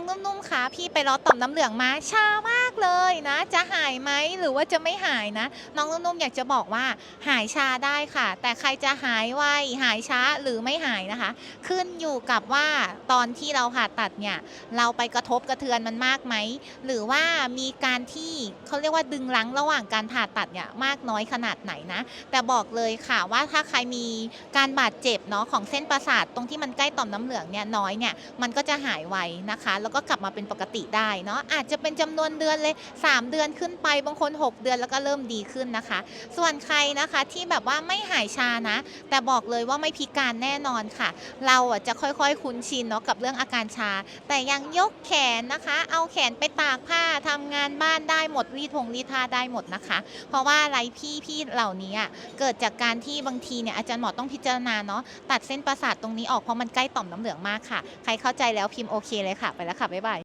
องนุ่มๆคะพี่ไปรอต่อมน้ำเหลืองมาชามากเลยนะ จะหายไหมหรือว่าจะไม่หายนะ น้องนุ่มๆอยากจะบอกว่าหายชาได้ค่ะ แต่ใครจะหายไวหายช้าหรือไม่หายนะคะ ขึ้นอยู่กับว่าตอนที่เราผ่าตัดเนี่ยเราไปกระทบกระเทือนมันมากไหมหรือว่ามีการที่เขาเรียกว่าดึงรั้งระหว่างการผ่าตัดเนี่ยมากน้อยขนาดไหนนะ แต่บอกเลยค่ะว่าถ้าใครมีการบาดเจ็บเนาะของเส้นประสาทตรงที่มันใกล้ต่อมน้ำเหลืองเนี่ยน้อยเนี่ยมันก็จะหายไวนะคะแล้วก็กลับมาเป็นปกติได้เนาะอาจจะเป็นจำนวนเดือนเลย 3 เดือนขึ้นไปบางคน 6 เดือนแล้วก็เริ่มดีขึ้นนะคะ ส่วนใครนะคะที่แบบว่าไม่หายชานะ แต่บอกเลยว่าไม่พิการแน่นอนค่ะ เราอะจะค่อยๆ คุ้นชินเนาะกับเรื่องอาการชา แต่ยังยกแขนนะคะ เอาแขนไปตากผ้าทำงานบ้านได้หมดรีดพงรีดผ้าได้หมดนะคะ เพราะว่าอะไรพี่พี่เหล่านี้เกิดจากการที่บางทีเนี่ยอาจารย์หมอต้องพิจารณาเนาะตัดเส้นประสาทตรงนี้ออกเพราะมันใกล้ต่อมน้ำเหลืองมากค่ะ ใครเข้าใจแล้วพิมพ์โอเคเลยค่ะไปแล้วค่ะ บ๊ายบาย